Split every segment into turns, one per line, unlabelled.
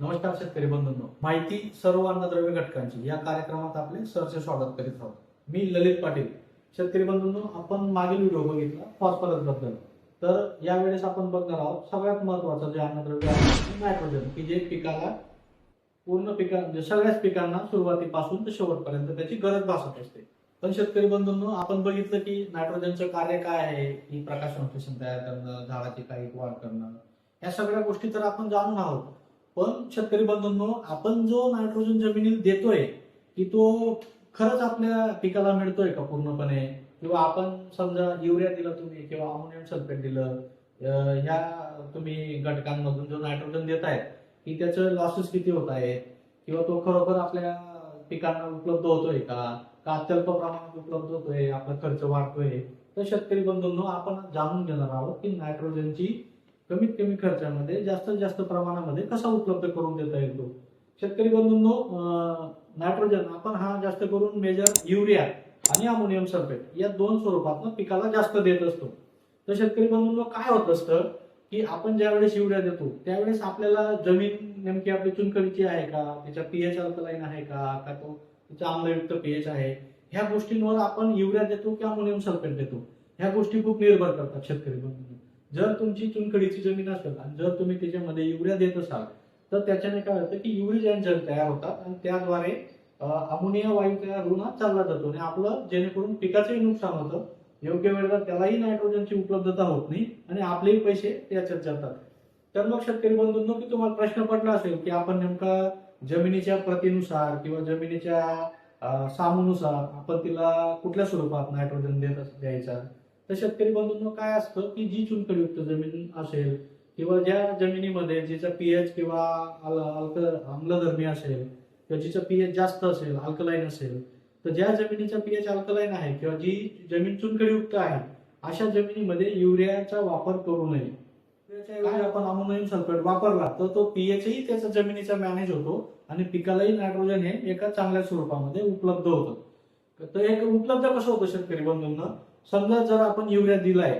नमस्कार शेतकरी बंधूंनो. माहिती सर्व अन्नद्रव्य घटकांची या कार्यक्रमात आपले सरचे स्वागत करीत आहोत. मी ललित पाटील. शेतकरी बंधूंनो आपण मागील व्हिडिओ बघितला फॉस्फरसबद्दल. तर यावेळेस आपण बघणार आहोत सगळ्यात महत्वाचं जे अन्नद्रव्य आहे नायट्रोजन की जे पिकाला पूर्ण पिका म्हणजे सगळ्याच पिकांना सुरुवातीपासून ते शेवटपर्यंत त्याची गरज भासत असते. पण शेतकरी बंधूंनो आपण बघितलं की नायट्रोजनचं कार्य काय आहे? की प्रकाश संश्लेषण तयार करणं झाडाची काही वाढ करणं या सगळ्या गोष्टी तर आपण जाणून आहोत. पण शेतकरी बंधूंनो आपण जो नायट्रोजन जमिनीत देतोय की तो खरंच आपल्या पिकाला मिळतोय का पूर्णपणे? किंवा आपण समजा युरिया दिलं तुम्ही किंवा अमोनियम सल्फेट दिलं ह्या तुम्ही घटकांमधून जो नायट्रोजन देताय की त्याचं लॉसेस किती होत आहेत किंवा तो खरोखर आपल्या पिकांना उपलब्ध होतोय का? का अत्यल्प प्रमाणात उपलब्ध होतोय? आपला खर्च वाढतोय? तर शेतकरी बंधूंनो आपण जाणून घेणार आहोत की नायट्रोजनची कमीत कमी खर्चामध्ये जास्तीत जास्त प्रमाणामध्ये कसा उपलब्ध करून देता येतो शेतकरी बंधूंनो नायट्रोजन आपण हा जास्त करून मेजर युरिया आणि अमोनियम सल्फेट या दोन स्वरूपात पिकाला जास्त देत असतो. तर शेतकरी बंधूंनो काय होत असतं की आपण ज्यावेळेस युरिया देतो त्यावेळेस आपल्याला जमीन नेमकी आपली चुनखडीची आहे का? त्याच्या पीएच अल्कलाईन आहे का? का तो तिचा आम्लयुक्त पीएच आहे? ह्या गोष्टींवर आपण युरिया देतो की अमोनियम सल्फेट देतो? ह्या गोष्टी खूप निर्भर करतात शेतकरी बंधूंनो. जर तुमची चुनखडीची जमीन असेल आणि जर तुम्ही त्याच्यामध्ये युरिया देत असाल तर त्याच्याने काय होतं की युरिज एन्झाईम तयार होतात आणि त्याद्वारे अमोनिया वायू तयार होऊन चालला जातो आणि आपलं जेणेकरून पिकाचंही नुकसान होतं. योग्य वेळेला त्यालाही नायट्रोजनची उपलब्धता होत नाही आणि आपलेही पैसे त्याच्यात जातात. तर मग शेतकरी बंधूंनो की तुम्हाला प्रश्न पडला असेल की आपण नेमका जमिनीच्या प्रतीनुसार किंवा जमिनीच्या अं, सामूनुसार आपण तिला कुठल्या स्वरूपात नायट्रोजन देत द्यायचा? तर शेतकरी बंधूंनो काय असतं की जी चुनखडीयुक्त जमीन असेल किंवा ज्या जमिनीमध्ये जिचा पीएच किंवा आम्लधर्मी असेल किंवा जिचं पीएच जास्त असेल अल्कलाईन असेल तर ज्या जमिनीचा पीएच अल्कलाईन आहे किंवा जी जमीन चुनखडीयुक्त आहे अशा जमिनीमध्ये युरियाचा वापर करू नये. आपण अमोनियम सल्फेट वापरला तर तो पीएचही त्याचा जमिनीचा मॅनेज होतो आणि पिकालाही नायट्रोजन हे एका चांगल्या स्वरूपामध्ये उपलब्ध होतं. तर एक उपलब्ध कसं होतं शेतकरी बंधूंना? समजा जर आपण युरिया दिलाय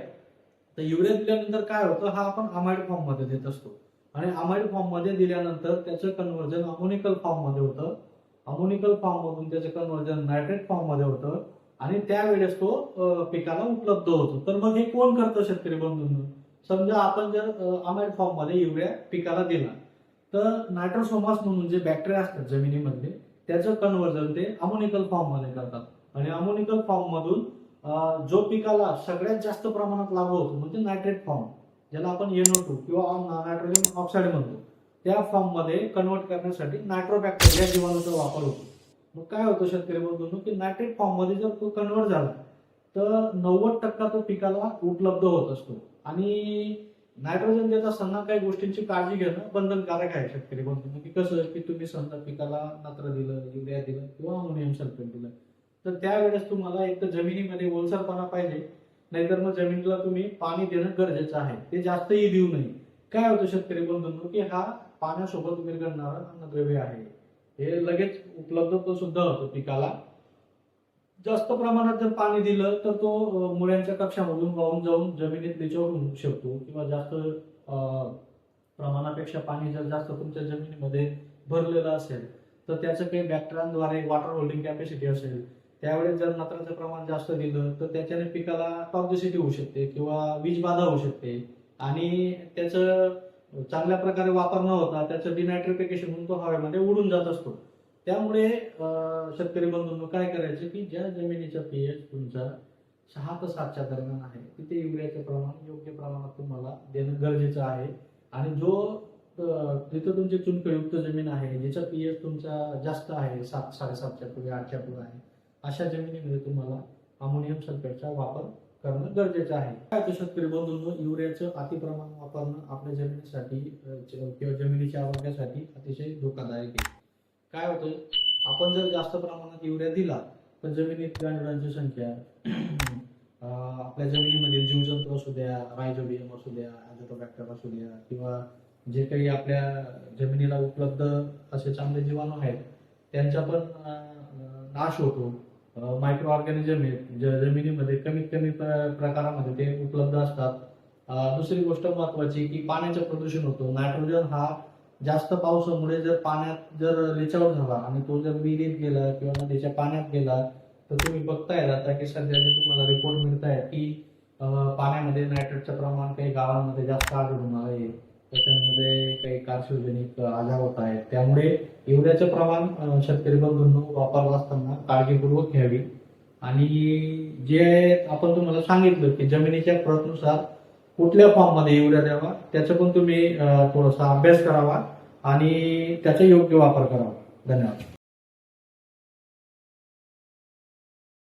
तर युरिया दिल्यानंतर काय होतं? हा आपण अमाइड फॉर्ममध्ये देत असतो. आणि अमाइड फॉर्ममध्ये दिल्यानंतर त्याचं कन्व्हर्जन अमोनिकल फॉर्ममध्ये होतं. अमोनिकल फॉर्म मधून त्याचं कन्व्हर्जन नायट्रेट फॉर्ममध्ये होतं. आणि त्यावेळेस तो पिकाला उपलब्ध होतो. तर मग हे कोण करतं शेतकरी बंधूंना? समजा आपण जर अमाइड फॉर्ममध्ये युरिया पिकाला दिला तर नायट्रोसोमास म्हणून जे बॅक्टेरिया असतात जमिनीमधले त्याचं कन्व्हर्जन ते अमोनिकल फॉर्ममध्ये करतात. आणि अमोनिकल फॉर्म मधून जो पिकाला सगळ्यात जास्त प्रमाणात लागू होतो म्हणजे नायट्रेट फॉर्म ज्याला आपण एनओ टू किंवा नायट्रोजन ऑक्साईड म्हणतो त्या फॉर्ममध्ये कन्वर्ट करण्यासाठी नायट्रोबॅक्टेरिया जीवाणूचा वापर होतो. मग काय होतं शेतकरी बंधूंनो की नायट्रेट फॉर्ममध्ये जर तो कन्वर्ट झाला तर नव्वद टक्का तो पिकाला उपलब्ध होत असतो. आणि नायट्रोजन देत असताना काही गोष्टींची काळजी घेणं बंधनकारक आहे शेतकरी बंधूंनो. की कसं की तुम्ही समजा पिकाला नत्र दिलं युरिया दिलं किंवा अमोनियम सल्फेट दिलं. तर त्यावेळेस तुम्हाला एक तर जमिनीमध्ये ओलसरपणा पाहिजे नाहीतर मग जमिनीला तुम्ही पाणी देणं गरजेचं आहे. ते जास्तही देऊ नये. काय होतं शेतकरी बंधूंनो की हा पाण्यासोबत विरघळणारा अन्नद्रव्य आहे. हे लगेच उपलब्ध तो सुद्धा होतो पिकाला. जास्त प्रमाणात जर पाणी दिलं तर तो मुळ्यांच्या कक्षामधून वाहून जाऊन जमिनीत त्याच्यावर होऊ शकतो किंवा जास्त प्रमाणापेक्षा पाणी जर जास्त तुमच्या जमिनीमध्ये भरलेलं असेल तर त्याचं काही बॅक्टरांद्वारे वॉटर होल्डिंग कॅपॅसिटी असेल त्यावेळेस जर नत्राचं प्रमाण जास्त दिलं तर त्याच्याने पिकाला टॉक्झिसिटी होऊ शकते किंवा वीजबाधा होऊ शकते. आणि त्याचं चांगल्या प्रकारे वापर न होता त्याचं डिनायट्रिफिकेशन होऊन तो हवेमध्ये उडून जात असतो. त्यामुळे शेतकरी बंधूंनो काय करायचं की ज्या जमिनीचा पीएच तुमचा सहा ते सातच्या दरम्यान आहे तिथे युरियाचे प्रमाण योग्य प्रमाणात तुम्हाला देणं गरजेचं आहे. आणि जो तिथं तुमची चुनकयुक्त जमीन आहे जिचा पीएच तुमचा जास्त आहे सात साडेसातच्या पुढे आठच्या पुढे आहे अशा जमिनीमध्ये तुम्हाला अमोनियम सल्फेटचा वापर करणं गरजेचं आहे. काय तर शेतकरी बंधूंनो युरियाचं अतिप्रमाण वापरणं आपल्या जमिनीसाठी किंवा जमिनीच्या आरोग्यासाठी अतिशय धोकादायक आहे. काय होतं आपण जर जास्त प्रमाणात युरिया दिला पण जमिनीत गांडुळांची संख्या आपल्या जमिनीमधील जीवजंतू असू द्या रायझोबियम असू द्या ॲझोटोबॅक्टर असू द्या किंवा जे काही आपल्या जमिनीला उपलब्ध असे चांगले जीवाणू आहेत त्यांचा पण नाश होतो. मायक्रो ऑर्गॅनिझम ज- जमिनीमध्ये कमीत कमी प्र- प्रकारामध्ये ते उपलब्ध असतात. दुसरी गोष्ट महत्वाची की पाण्याचं प्रदूषण होतं. नायट्रोजन हा जास्त पावसामुळे जर पाण्यात जर लिचाव झाला आणि तो जर विहिरीत गेला किंवा नदीच्या पाण्यात गेला तर तुम्ही बघताय आता की सध्या जे तुम्हाला रिपोर्ट मिळत आहे की पाण्यामध्ये नायट्रेटचं प्रमाण काही गावांमध्ये जास्त आढळून आहे त्याच्यामध्ये काही कार्सिओजेनिक आजार होत आहेत. त्यामुळे युरियाचं प्रमाण शेतकरी बंधूंनो वापरला असताना काळजीपूर्वक घ्यावी. आणि जे आपण तुम्हाला सांगितलं की जमिनीच्या प्रतनुसार कुठल्या फॉर्ममध्ये येऊ द्यावा त्याचा पण तुम्ही थोडासा अभ्यास करावा आणि त्याचा योग्य वापर करावा. धन्यवाद.